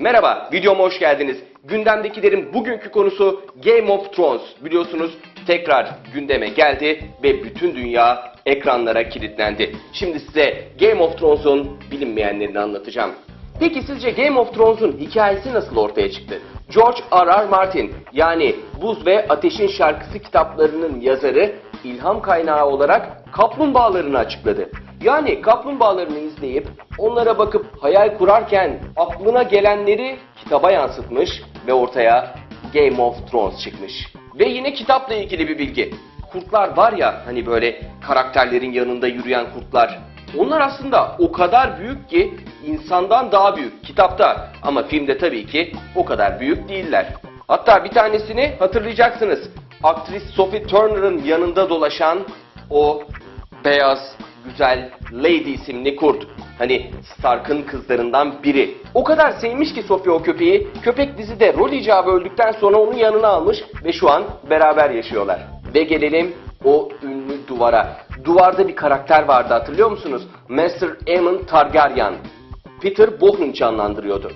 Merhaba, videoma hoş geldiniz. Gündemdekilerin bugünkü konusu Game of Thrones. Biliyorsunuz tekrar gündeme geldi ve bütün dünya ekranlara kilitlendi. Şimdi size Game of Thrones'un bilinmeyenlerini anlatacağım. Peki sizce Game of Thrones'un hikayesi nasıl ortaya çıktı? George R. R. Martin yani Buz ve Ateşin Şarkısı kitaplarının yazarı ilham kaynağı olarak kaplumbağalarını açıkladı. Yani kaplumbağalarını izleyip onlara bakıp hayal kurarken aklına gelenleri kitaba yansıtmış ve ortaya Game of Thrones çıkmış. Ve yine kitapla ilgili bir bilgi. Kurtlar var ya hani böyle karakterlerin yanında yürüyen kurtlar. Onlar aslında o kadar büyük ki insandan daha büyük kitapta ama filmde tabii ki o kadar büyük değiller. Hatta bir tanesini hatırlayacaksınız. Aktris Sophie Turner'ın yanında dolaşan o beyaz, güzel Lady isimli kurt. Hani Stark'ın kızlarından biri. O kadar sevmiş ki Sophie o köpeği. Köpek dizide rol icabı öldükten sonra onu yanına almış ve şu an beraber yaşıyorlar. Ve gelelim o ünlü duvara. Duvarda bir karakter vardı hatırlıyor musunuz? Master Aemon Targaryen. Peter Bohun canlandırıyordu.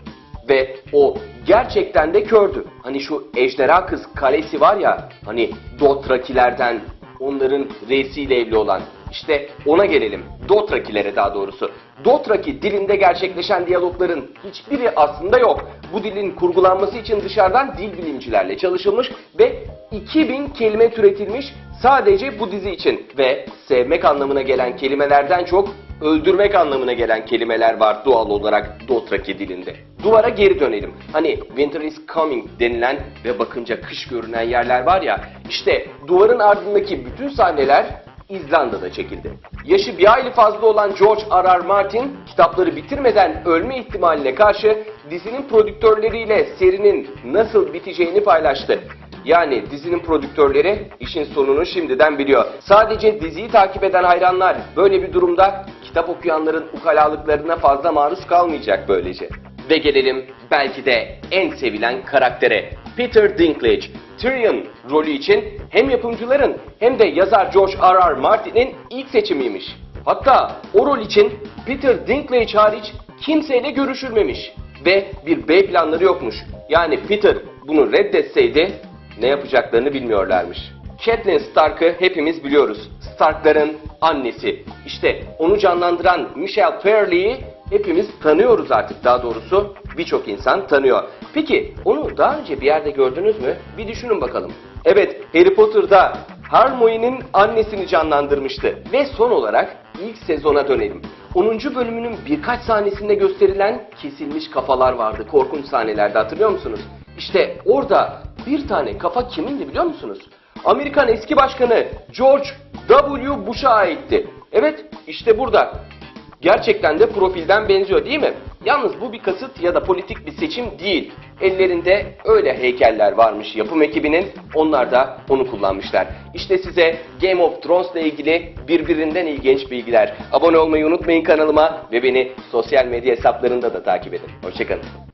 Ve o gerçekten de kördü. Hani şu ejderha kız kalesi var ya, hani Dothrakilerden, onların reisiyle evli olan. İşte ona gelelim. Dothrakilere daha doğrusu. Dothraki dilinde gerçekleşen diyalogların hiçbiri aslında yok. Bu dilin kurgulanması için dışarıdan dil bilimcilerle çalışılmış ve 2000 kelime türetilmiş sadece bu dizi için. Ve sevmek anlamına gelen kelimelerden çok öldürmek anlamına gelen kelimeler var doğal olarak Dothraki dilinde. Duvara geri dönelim. Hani winter is coming denilen ve bakınca kış görünen yerler var ya, işte duvarın ardındaki bütün sahneler İzlanda'da çekildi. Yaşı bir aylı fazla olan George R. Martin kitapları bitirmeden ölme ihtimaline karşı dizinin prodüktörleriyle serinin nasıl biteceğini paylaştı. Yani dizinin prodüktörleri işin sonunu şimdiden biliyor. Sadece diziyi takip eden hayranlar böyle bir durumda kitap okuyanların ukalalıklarına fazla maruz kalmayacak böylece. Ve gelelim belki de en sevilen karaktere. Peter Dinklage. Tyrion rolü için hem yapımcıların hem de yazar George R. R. Martin'in ilk seçimiymiş. Hatta o rol için Peter Dinklage hariç kimseyle görüşülmemiş. Ve bir B planları yokmuş. Yani Peter bunu reddetseydi ne yapacaklarını bilmiyorlarmış. Catelyn Stark'ı hepimiz biliyoruz. Stark'ların annesi. İşte onu canlandıran Michelle Fairley'i hepimiz tanıyoruz artık daha doğrusu. Birçok insan tanıyor. Peki onu daha önce bir yerde gördünüz mü? Bir düşünün bakalım. Evet Harry Potter'da Hermione'nin annesini canlandırmıştı. Ve son olarak ilk sezona dönelim. 10. bölümünün birkaç sahnesinde gösterilen kesilmiş kafalar vardı. Korkunç sahnelerde hatırlıyor musunuz? İşte orada bir tane kafa kimindi biliyor musunuz? Amerikan eski başkanı George W. Bush'a aitti. Evet işte burada. Gerçekten de profilden benziyor değil mi? Yalnız bu bir kasıt ya da politik bir seçim değil. Ellerinde öyle heykeller varmış yapım ekibinin. Onlar da onu kullanmışlar. İşte size Game of Thrones ile ilgili birbirinden ilginç bilgiler. Abone olmayı unutmayın kanalıma ve beni sosyal medya hesaplarında da takip edin. Hoşçakalın.